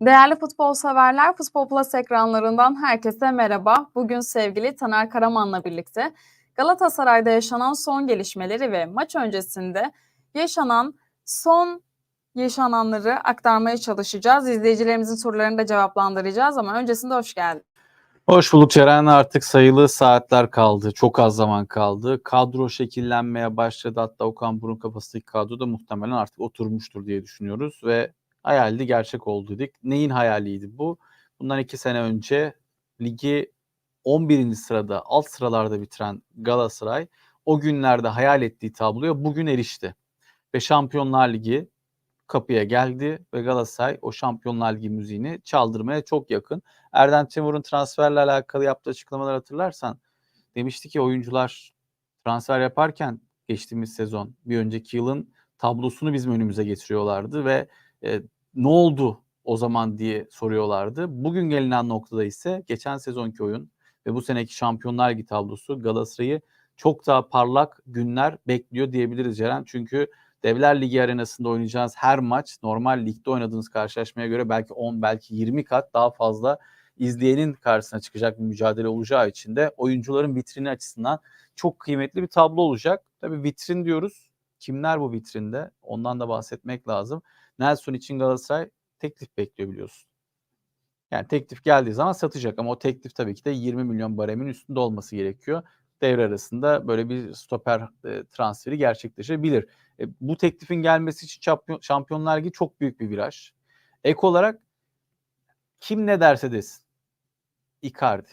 Değerli futbol severler, Futbol Plus ekranlarından herkese merhaba. Bugün sevgili Taner Karaman'la birlikte Galatasaray'da yaşanan son gelişmeleri ve maç öncesinde yaşanan son yaşananları aktarmaya çalışacağız. İzleyicilerimizin sorularını da cevaplandıracağız ama öncesinde hoş geldin. Hoş bulduk Ceren. Artık sayılı saatler kaldı. Çok az zaman kaldı. Kadro şekillenmeye başladı. Hatta Okan Burun kafasındaki kadro da muhtemelen artık oturmuştur diye düşünüyoruz. Ve hayaldi gerçek oldu dedik. Neyin hayaliydi bu? Bundan iki sene önce ligi 11. sırada alt sıralarda bitiren Galatasaray o günlerde hayal ettiği tabloya bugün erişti. Ve Şampiyonlar Ligi kapıya geldi ve Galatasaray o Şampiyonlar Ligi müziğini çaldırmaya çok yakın. Erden Timur'un transferle alakalı yaptığı açıklamalar hatırlarsan demişti ki oyuncular transfer yaparken geçtiğimiz sezon bir önceki yılın tablosunu bizim önümüze getiriyorlardı ve e, ne oldu o zaman diye soruyorlardı. Bugün gelinen noktada ise geçen sezonki oyun ve bu seneki Şampiyonlar Ligi tablosu Galatasaray'ı çok daha parlak günler bekliyor diyebiliriz Ceren. Çünkü Devler Ligi arenasında oynayacağınız her maç normal ligde oynadığınız karşılaşmaya göre belki 10 belki 20 kat daha fazla izleyenin karşısına çıkacak bir mücadele olacağı için de oyuncuların vitrini açısından çok kıymetli bir tablo olacak. Tabii vitrin diyoruz. Kimler bu vitrinde? Ondan da bahsetmek lazım. Nelson için Galatasaray teklif bekliyor biliyorsun. Yani teklif geldiği zaman satacak ama o teklif tabii ki de 20 milyon baremin üstünde olması gerekiyor. Devre arasında böyle bir stoper e, transferi gerçekleşebilir. E, bu teklifin gelmesi için şampiyon, Şampiyonlar Ligi çok büyük bir viraj. Ek olarak kim ne derse desin. Icardi.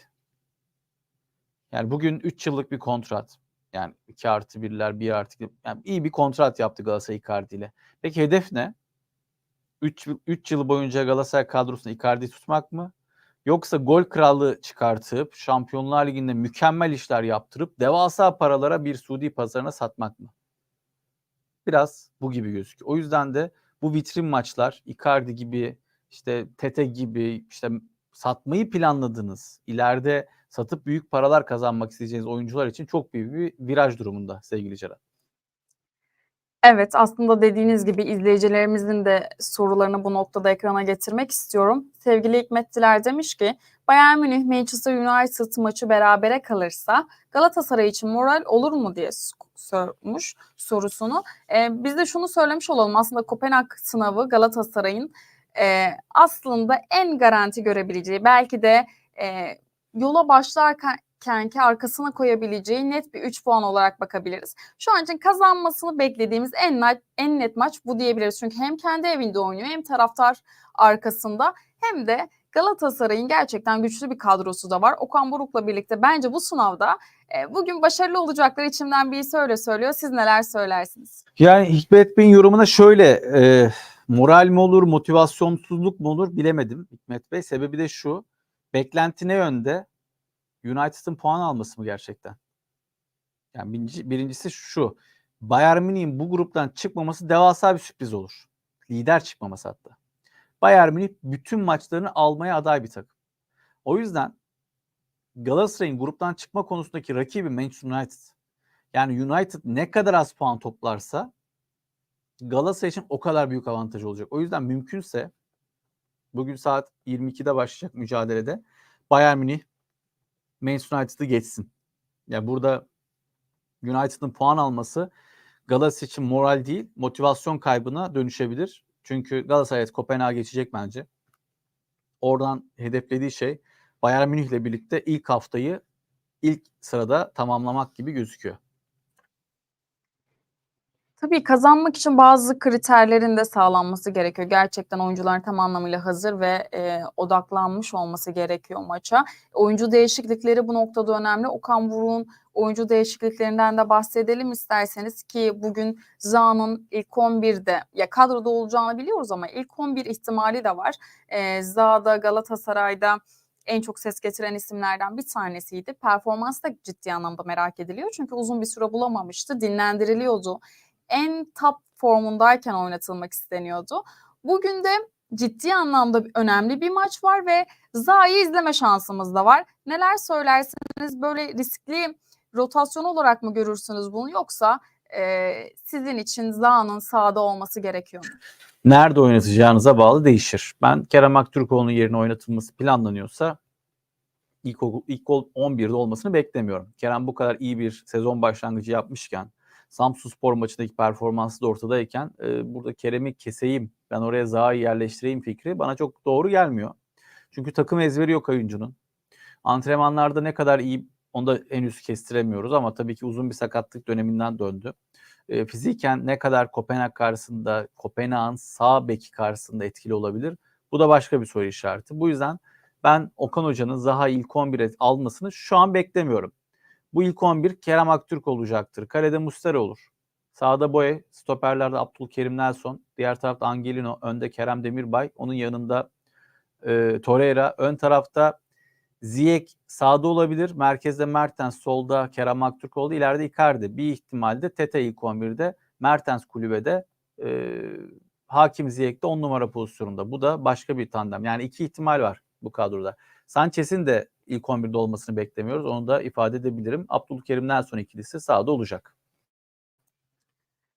Yani bugün 3 yıllık bir kontrat. Yani 2 artı 1'ler 1 artı 2. Yani iyi bir kontrat yaptı Galatasaray Icardi ile. Peki hedef ne? 3, 3 yıl boyunca Galatasaray kadrosunda Icardi'yi tutmak mı? Yoksa gol krallığı çıkartıp Şampiyonlar Ligi'nde mükemmel işler yaptırıp devasa paralara bir Suudi pazarına satmak mı? Biraz bu gibi gözüküyor. O yüzden de bu vitrin maçlar Icardi gibi işte Tete gibi işte satmayı planladığınız, ileride satıp büyük paralar kazanmak isteyeceğiniz oyuncular için çok büyük bir viraj durumunda sevgili Ceren. Evet, aslında dediğiniz gibi izleyicilerimizin de sorularını bu noktada ekrana getirmek istiyorum. Sevgili Hikmettiler demiş ki, Bayern Münih Manchester United maçı berabere kalırsa Galatasaray için moral olur mu diye sormuş sorusunu. Ee, biz de şunu söylemiş olalım. Aslında Kopenhag sınavı Galatasaray'ın e, aslında en garanti görebileceği, belki de e, yola başlarken ki arkasına koyabileceği net bir 3 puan olarak bakabiliriz. Şu an için kazanmasını beklediğimiz en net, en net maç bu diyebiliriz. Çünkü hem kendi evinde oynuyor hem taraftar arkasında hem de Galatasaray'ın gerçekten güçlü bir kadrosu da var. Okan Buruk'la birlikte bence bu sınavda e, bugün başarılı olacaklar içimden birisi öyle söylüyor. Siz neler söylersiniz? Yani Hikmet Bey'in yorumuna şöyle e, moral mi olur, motivasyonsuzluk mu olur bilemedim Hikmet Bey. Sebebi de şu. Beklenti ne yönde? United'ın puan alması mı gerçekten? Yani birinci, birincisi şu. Bayern Münih'in bu gruptan çıkmaması devasa bir sürpriz olur. Lider çıkmaması hatta. Bayern Münih bütün maçlarını almaya aday bir takım. O yüzden Galatasaray'ın gruptan çıkma konusundaki rakibi Manchester United. Yani United ne kadar az puan toplarsa Galatasaray için o kadar büyük avantaj olacak. O yüzden mümkünse bugün saat 22'de başlayacak mücadelede Bayern Münih Manchester United'ı geçsin. Yani burada United'ın puan alması Galatasaray için moral değil, motivasyon kaybına dönüşebilir. Çünkü Galatasaray Kopenhag'a geçecek bence. Oradan hedeflediği şey Bayern Münih ile birlikte ilk haftayı ilk sırada tamamlamak gibi gözüküyor. Tabii kazanmak için bazı kriterlerin de sağlanması gerekiyor. Gerçekten oyuncuların tam anlamıyla hazır ve e, odaklanmış olması gerekiyor maça. Oyuncu değişiklikleri bu noktada önemli. Okan Buruk'un oyuncu değişikliklerinden de bahsedelim isterseniz ki bugün Za'nın ilk 11'de ya kadroda olacağını biliyoruz ama ilk 11 ihtimali de var. E, Za'da Galatasaray'da en çok ses getiren isimlerden bir tanesiydi. Performans da ciddi anlamda merak ediliyor. Çünkü uzun bir süre bulamamıştı. Dinlendiriliyordu en top formundayken oynatılmak isteniyordu. Bugün de ciddi anlamda önemli bir maç var ve Zaha'yı izleme şansımız da var. Neler söylersiniz? Böyle riskli rotasyon olarak mı görürsünüz bunu yoksa e, sizin için Zaha'nın sahada olması gerekiyor mu? Nerede oynatacağınıza bağlı değişir. Ben Kerem Aktürkoğlu'nun yerine oynatılması planlanıyorsa ilk, ilk ol- 11'de olmasını beklemiyorum. Kerem bu kadar iyi bir sezon başlangıcı yapmışken Samsun Spor maçındaki performansı da ortadayken e, burada Kerem'i keseyim ben oraya Zaha'yı yerleştireyim fikri bana çok doğru gelmiyor. Çünkü takım ezberi yok oyuncunun. Antrenmanlarda ne kadar iyi onu da henüz kestiremiyoruz ama tabii ki uzun bir sakatlık döneminden döndü. E, fiziken ne kadar Kopenhag karşısında, Kopenhag'ın sağ beki karşısında etkili olabilir? Bu da başka bir soru işareti. Bu yüzden ben Okan Hoca'nın Zaha ilk 11'e almasını şu an beklemiyorum. Bu ilk 11 Kerem Aktürk olacaktır. Kalede Mustera olur. Sağda Boye, stoperlerde Abdülkerim Nelson, diğer tarafta Angelino, önde Kerem Demirbay, onun yanında e, Torreira, ön tarafta Ziyech sağda olabilir. Merkezde Mertens, solda Kerem Aktürkoğlu, ileride Icardi. Bir ihtimalde Tete ilk 11'de, Mertens kulübede, e, Hakim Ziyech de 10 numara pozisyonunda. Bu da başka bir tandem. Yani iki ihtimal var bu kadroda. Sanchez'in de ilk 11'de olmasını beklemiyoruz. Onu da ifade edebilirim. Abdülkerim Nelson ikilisi sağda olacak.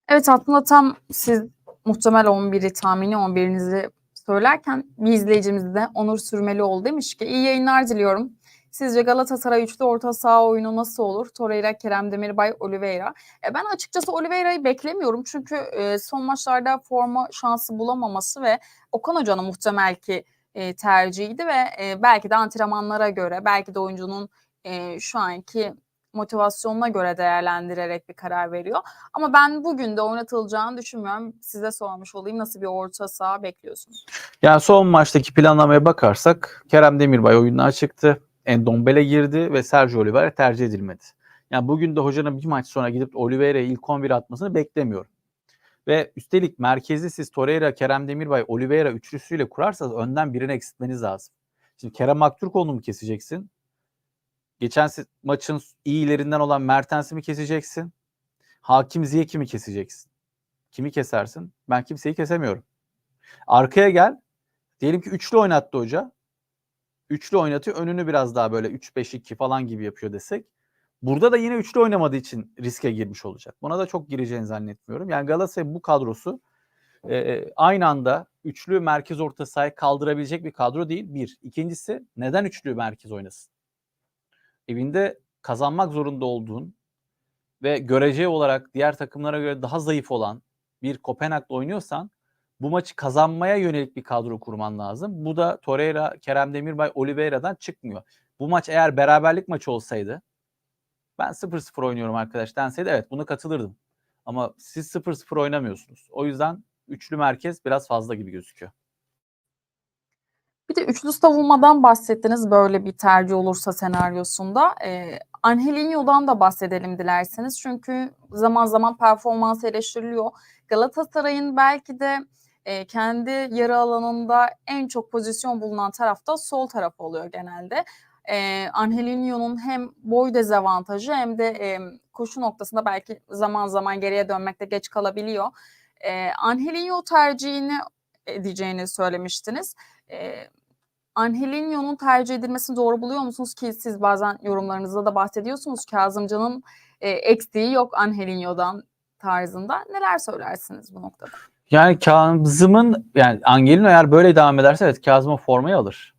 Evet aslında tam siz muhtemel 11'i tahmini 11'inizi söylerken bir izleyicimiz de Onur Sürmelioğlu demiş ki iyi yayınlar diliyorum. Sizce Galatasaray üçlü orta saha oyunu nasıl olur? Torreira, Kerem Demirbay, Oliveira. E ben açıkçası Oliveira'yı beklemiyorum çünkü e, son maçlarda forma şansı bulamaması ve Okan Hoca'nın muhtemel ki e, tercihiydi ve e, belki de antrenmanlara göre, belki de oyuncunun e, şu anki motivasyonuna göre değerlendirerek bir karar veriyor. Ama ben bugün de oynatılacağını düşünmüyorum. Size sormuş olayım nasıl bir orta saha bekliyorsunuz? Yani son maçtaki planlamaya bakarsak Kerem Demirbay oyundan çıktı. Endombele girdi ve Sergio Oliveira tercih edilmedi. Yani bugün de hocanın bir maç sonra gidip Oliveira'yı ilk 11 atmasını beklemiyorum. Ve üstelik merkezi siz Torreira, Kerem Demirbay, Oliveira üçlüsüyle kurarsanız önden birini eksiltmeniz lazım. Şimdi Kerem Aktürkoğlu'nu mu keseceksin? Geçen maçın iyilerinden olan Mertens'i mi keseceksin? Hakim Ziyech'i mi keseceksin? Kimi kesersin? Ben kimseyi kesemiyorum. Arkaya gel. Diyelim ki üçlü oynattı hoca. Üçlü oynatıyor. Önünü biraz daha böyle 3-5-2 falan gibi yapıyor desek. Burada da yine üçlü oynamadığı için riske girmiş olacak. Buna da çok gireceğini zannetmiyorum. Yani Galatasaray bu kadrosu e, aynı anda üçlü merkez orta sahayı kaldırabilecek bir kadro değil. Bir. İkincisi neden üçlü merkez oynasın? Evinde kazanmak zorunda olduğun ve görece olarak diğer takımlara göre daha zayıf olan bir Kopenhag'la oynuyorsan bu maçı kazanmaya yönelik bir kadro kurman lazım. Bu da Torreira, Kerem Demirbay, Oliveira'dan çıkmıyor. Bu maç eğer beraberlik maçı olsaydı ben 0-0 oynuyorum arkadaş denseydi evet buna katılırdım. Ama siz 0-0 oynamıyorsunuz. O yüzden üçlü merkez biraz fazla gibi gözüküyor. Bir de üçlü savunmadan bahsettiniz böyle bir tercih olursa senaryosunda. Ee, Angelinho'dan da bahsedelim dilerseniz. Çünkü zaman zaman performans eleştiriliyor. Galatasaray'ın belki de e, kendi yarı alanında en çok pozisyon bulunan tarafta sol taraf oluyor genelde. Ee, Angelinho'nun hem boy dezavantajı hem de e, koşu noktasında belki zaman zaman geriye dönmekte geç kalabiliyor. Ee, Angelinho tercihini edeceğini söylemiştiniz. Ee, Angelinho'nun tercih edilmesini doğru buluyor musunuz ki siz bazen yorumlarınızda da bahsediyorsunuz Kazımcan'ın e, eksiği yok Angelinho'dan tarzında. Neler söylersiniz bu noktada? Yani Kazım'ın yani Angelino eğer böyle devam ederse evet Kazım'ın formayı alır.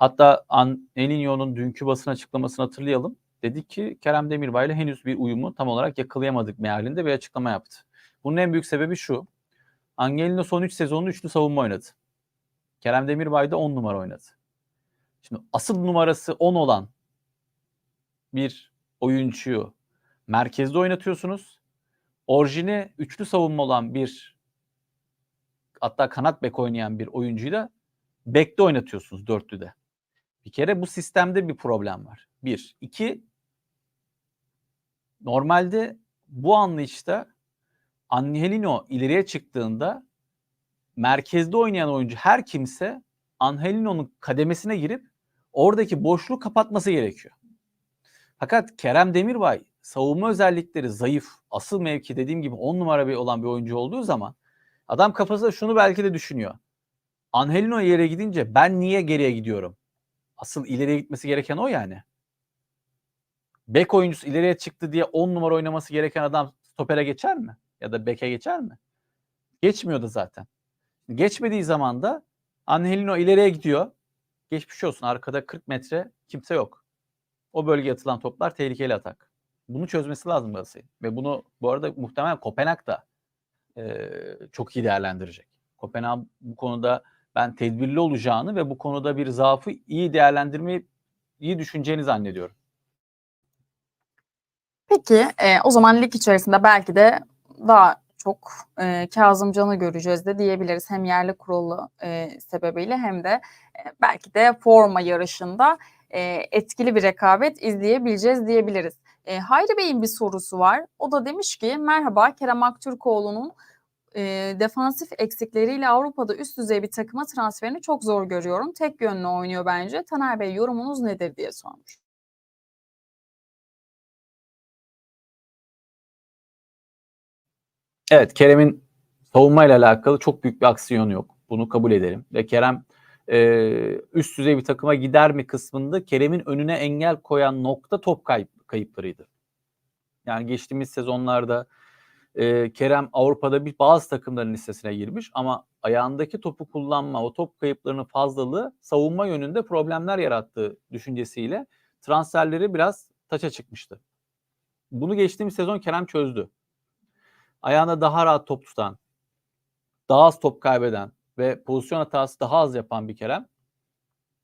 Hatta Angelinho'nun dünkü basın açıklamasını hatırlayalım. Dedi ki Kerem Demirbay ile henüz bir uyumu tam olarak yakalayamadık mealinde bir açıklama yaptı. Bunun en büyük sebebi şu. Angelino son 3 sezonunu üçlü savunma oynadı. Kerem Demirbay da 10 numara oynadı. Şimdi asıl numarası 10 olan bir oyuncuyu merkezde oynatıyorsunuz. Orijini üçlü savunma olan bir hatta kanat bek oynayan bir oyuncuyu da bekte oynatıyorsunuz dörtlüde. Bir kere bu sistemde bir problem var. Bir. iki normalde bu anlayışta Angelino ileriye çıktığında merkezde oynayan oyuncu her kimse Angelino'nun kademesine girip oradaki boşluğu kapatması gerekiyor. Fakat Kerem Demirbay savunma özellikleri zayıf, asıl mevki dediğim gibi 10 numara bir olan bir oyuncu olduğu zaman adam kafasında şunu belki de düşünüyor. Angelino yere gidince ben niye geriye gidiyorum? Asıl ileriye gitmesi gereken o yani. Bek oyuncusu ileriye çıktı diye 10 numara oynaması gereken adam stopere geçer mi? Ya da beke geçer mi? Geçmiyordu zaten. Geçmediği zaman da Angelino ileriye gidiyor. Geçmiş olsun arkada 40 metre kimse yok. O bölgeye atılan toplar tehlikeli atak. Bunu çözmesi lazım Galatasaray'ın. Ve bunu bu arada muhtemelen Kopenhag da e, çok iyi değerlendirecek. Kopenhag bu konuda ben tedbirli olacağını ve bu konuda bir zaafı iyi değerlendirmeyi iyi düşüneceğini zannediyorum. Peki e, o zaman lig içerisinde belki de daha çok e, Kazımcan'ı göreceğiz de diyebiliriz. Hem yerli kurulu e, sebebiyle hem de e, belki de forma yarışında e, etkili bir rekabet izleyebileceğiz diyebiliriz. E, Hayri Bey'in bir sorusu var. O da demiş ki merhaba Kerem Aktürkoğlu'nun e, defansif eksikleriyle Avrupa'da üst düzey bir takıma transferini çok zor görüyorum. Tek yönlü oynuyor bence. Taner Bey yorumunuz nedir diye sormuş. Evet Kerem'in savunmayla alakalı çok büyük bir aksiyonu yok. Bunu kabul edelim. Ve Kerem e, üst düzey bir takıma gider mi kısmında Kerem'in önüne engel koyan nokta top kayıp, kayıplarıydı. Yani geçtiğimiz sezonlarda e, Kerem Avrupa'da bir bazı takımların listesine girmiş ama ayağındaki topu kullanma, o top kayıplarının fazlalığı savunma yönünde problemler yarattığı düşüncesiyle transferleri biraz taça çıkmıştı. Bunu geçtiğimiz sezon Kerem çözdü. Ayağında daha rahat top tutan, daha az top kaybeden ve pozisyon hatası daha az yapan bir Kerem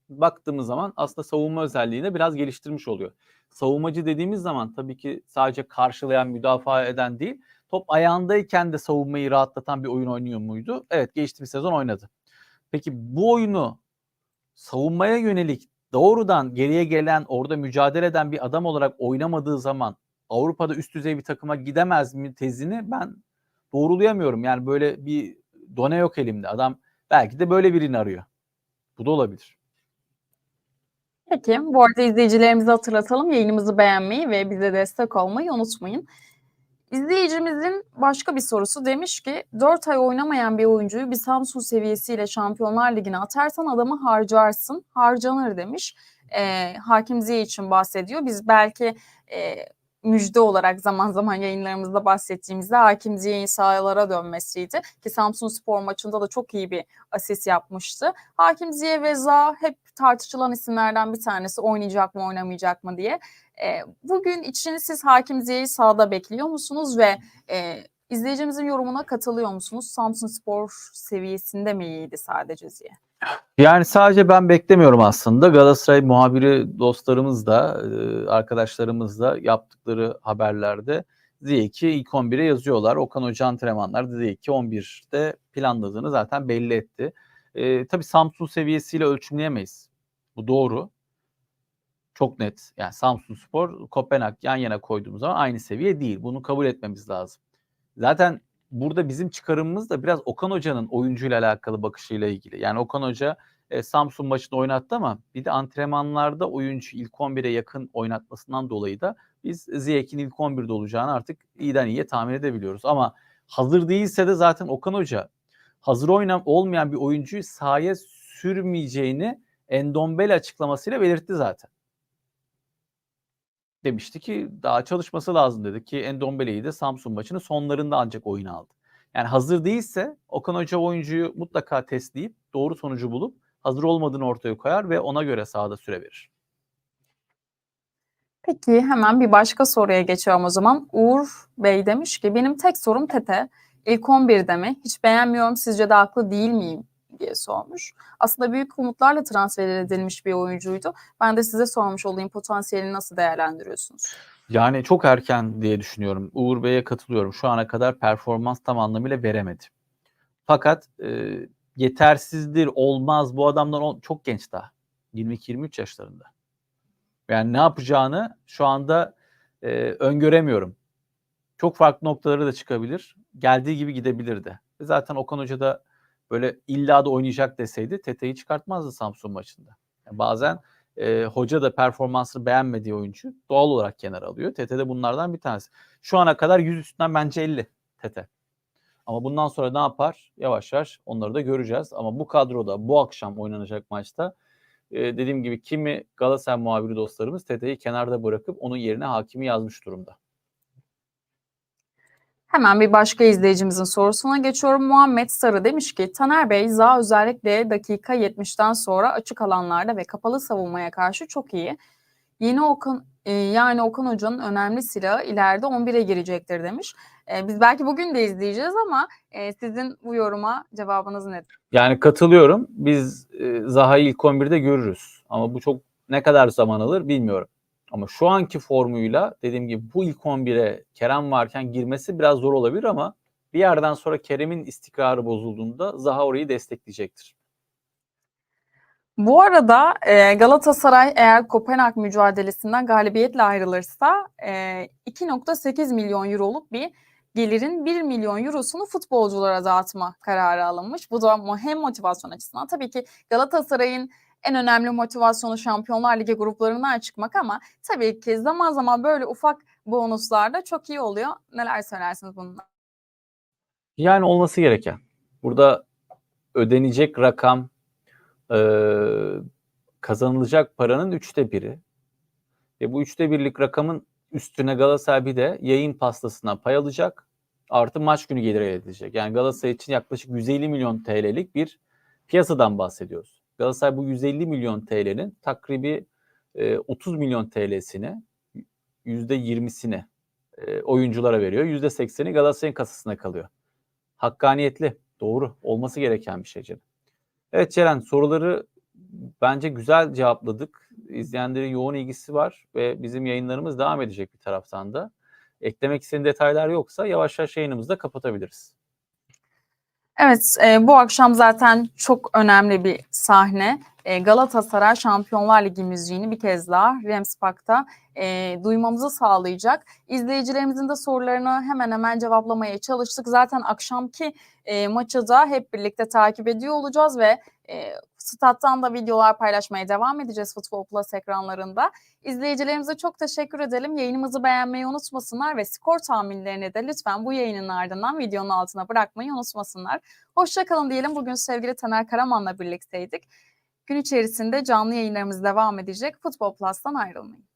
baktığımız zaman aslında savunma özelliğini biraz geliştirmiş oluyor. Savunmacı dediğimiz zaman tabii ki sadece karşılayan, müdafaa eden değil, top ayağındayken de savunmayı rahatlatan bir oyun oynuyor muydu? Evet, geçtiğimiz sezon oynadı. Peki bu oyunu savunmaya yönelik doğrudan geriye gelen, orada mücadele eden bir adam olarak oynamadığı zaman Avrupa'da üst düzey bir takıma gidemez mi tezini ben doğrulayamıyorum. Yani böyle bir done yok elimde. Adam belki de böyle birini arıyor. Bu da olabilir. Peki, bu arada izleyicilerimize hatırlatalım. Yayınımızı beğenmeyi ve bize destek olmayı unutmayın. İzleyicimizin başka bir sorusu demiş ki 4 ay oynamayan bir oyuncuyu bir Samsun seviyesiyle Şampiyonlar Ligi'ne atarsan adamı harcarsın. Harcanır demiş. E, Hakim Ziyech için bahsediyor. Biz belki e, müjde olarak zaman zaman yayınlarımızda bahsettiğimizde Hakim Ziyech'in sahalara dönmesiydi. Ki Samsun Spor maçında da çok iyi bir asist yapmıştı. Hakim Ziyech ve Zaha hep tartışılan isimlerden bir tanesi oynayacak mı oynamayacak mı diye. E, bugün için siz Hakim Ziyech'i sahada bekliyor musunuz ve e, izleyicimizin yorumuna katılıyor musunuz? Samsun Spor seviyesinde mi iyiydi sadece Ziyech? Yani sadece ben beklemiyorum aslında. Galatasaray muhabiri dostlarımız da, arkadaşlarımız da yaptıkları haberlerde Ziyech'i ilk 11'e yazıyorlar. Okan Hoca antrenmanlar Ziyech'i 11'de planladığını zaten belli etti. E, tabii Samsun seviyesiyle ölçümleyemeyiz. Bu doğru. Çok net. Yani Samsun Spor, Kopenhag yan yana koyduğumuz zaman aynı seviye değil. Bunu kabul etmemiz lazım. Zaten burada bizim çıkarımımız da biraz Okan Hoca'nın oyuncuyla alakalı bakışıyla ilgili. Yani Okan Hoca e, Samsun maçını oynattı ama bir de antrenmanlarda oyuncu ilk 11'e yakın oynatmasından dolayı da biz Ziyech'in ilk 11'de olacağını artık iyiden iyiye tahmin edebiliyoruz. Ama hazır değilse de zaten Okan Hoca hazır oynam olmayan bir oyuncuyu sahaya sürmeyeceğini Endombele açıklamasıyla belirtti zaten. Demişti ki daha çalışması lazım dedi ki Endombele'yi de Samsun maçının sonlarında ancak oyuna aldı. Yani hazır değilse Okan Hoca oyuncuyu mutlaka testleyip doğru sonucu bulup hazır olmadığını ortaya koyar ve ona göre sahada süre verir. Peki hemen bir başka soruya geçiyorum o zaman. Uğur Bey demiş ki benim tek sorum Tete. İlk 11'de mi? Hiç beğenmiyorum sizce de haklı değil miyim? Diye sormuş. Aslında büyük umutlarla transfer edilmiş bir oyuncuydu. Ben de size sormuş olayım potansiyelini nasıl değerlendiriyorsunuz? Yani çok erken diye düşünüyorum. Uğur Bey'e katılıyorum. Şu ana kadar performans tam anlamıyla veremedi. Fakat e, yetersizdir, olmaz. Bu adamdan on, çok genç daha. 22-23 yaşlarında. Yani ne yapacağını şu anda e, öngöremiyorum. Çok farklı noktaları da çıkabilir. Geldiği gibi gidebilirdi. Zaten Okan Hoca da böyle illa da oynayacak deseydi Tete'yi çıkartmazdı Samsun maçında. Yani bazen e, hoca da performansını beğenmediği oyuncu doğal olarak kenara alıyor. Tete de bunlardan bir tanesi. Şu ana kadar 100 üstünden bence 50 Tete. Ama bundan sonra ne yapar? Yavaş yavaş onları da göreceğiz. Ama bu kadroda bu akşam oynanacak maçta e, dediğim gibi kimi Galatasaray muhabiri dostlarımız Tete'yi kenarda bırakıp onun yerine hakimi yazmış durumda. Hemen bir başka izleyicimizin sorusuna geçiyorum. Muhammed Sarı demiş ki Taner Bey Zaha özellikle dakika 70'ten sonra açık alanlarda ve kapalı savunmaya karşı çok iyi. Yeni Okan e, yani Okan Hoca'nın önemli silahı ileride 11'e girecektir demiş. E, biz belki bugün de izleyeceğiz ama e, sizin bu yoruma cevabınız nedir? Yani katılıyorum. Biz e, Zaha'yı ilk 11'de görürüz. Ama bu çok ne kadar zaman alır bilmiyorum. Ama şu anki formuyla dediğim gibi bu ilk 11'e Kerem varken girmesi biraz zor olabilir ama bir yerden sonra Kerem'in istikrarı bozulduğunda Zaha orayı destekleyecektir. Bu arada e, Galatasaray eğer Kopenhag mücadelesinden galibiyetle ayrılırsa e, 2.8 milyon euroluk bir gelirin 1 milyon eurosunu futbolculara dağıtma kararı alınmış. Bu da hem motivasyon açısından tabii ki Galatasaray'ın en önemli motivasyonu Şampiyonlar Ligi gruplarından çıkmak ama tabii ki zaman zaman böyle ufak bonuslar da çok iyi oluyor. Neler söylersiniz bununla? Yani olması gereken. Burada ödenecek rakam e, kazanılacak paranın üçte biri. Ve bu üçte birlik rakamın üstüne Galatasaray bir de yayın pastasına pay alacak. Artı maç günü gelir elde edecek. Yani Galatasaray için yaklaşık 150 milyon TL'lik bir piyasadan bahsediyoruz. Galatasaray bu 150 milyon TL'nin takribi e, 30 milyon TL'sini %20'sini e, oyunculara veriyor. %80'i Galatasaray'ın kasasına kalıyor. Hakkaniyetli, doğru, olması gereken bir şey Ceren. Evet Ceren, soruları bence güzel cevapladık. İzleyenlerin yoğun ilgisi var ve bizim yayınlarımız devam edecek bir taraftan da. Eklemek istediğin detaylar yoksa yavaş yavaş yayınımızı da kapatabiliriz. Evet, e, bu akşam zaten çok önemli bir sahne. E, Galatasaray Şampiyonlar Ligi müziğini bir kez daha Rams Park'ta e, duymamızı sağlayacak. İzleyicilerimizin de sorularını hemen hemen cevaplamaya çalıştık. Zaten akşamki e, maçı da hep birlikte takip ediyor olacağız ve e, stat'tan da videolar paylaşmaya devam edeceğiz Futbol Plus ekranlarında. İzleyicilerimize çok teşekkür edelim. Yayınımızı beğenmeyi unutmasınlar ve skor tahminlerini de lütfen bu yayının ardından videonun altına bırakmayı unutmasınlar. Hoşçakalın diyelim. Bugün sevgili Taner Karaman'la birlikteydik. Gün içerisinde canlı yayınlarımız devam edecek. Futbol Plus'tan ayrılmayın.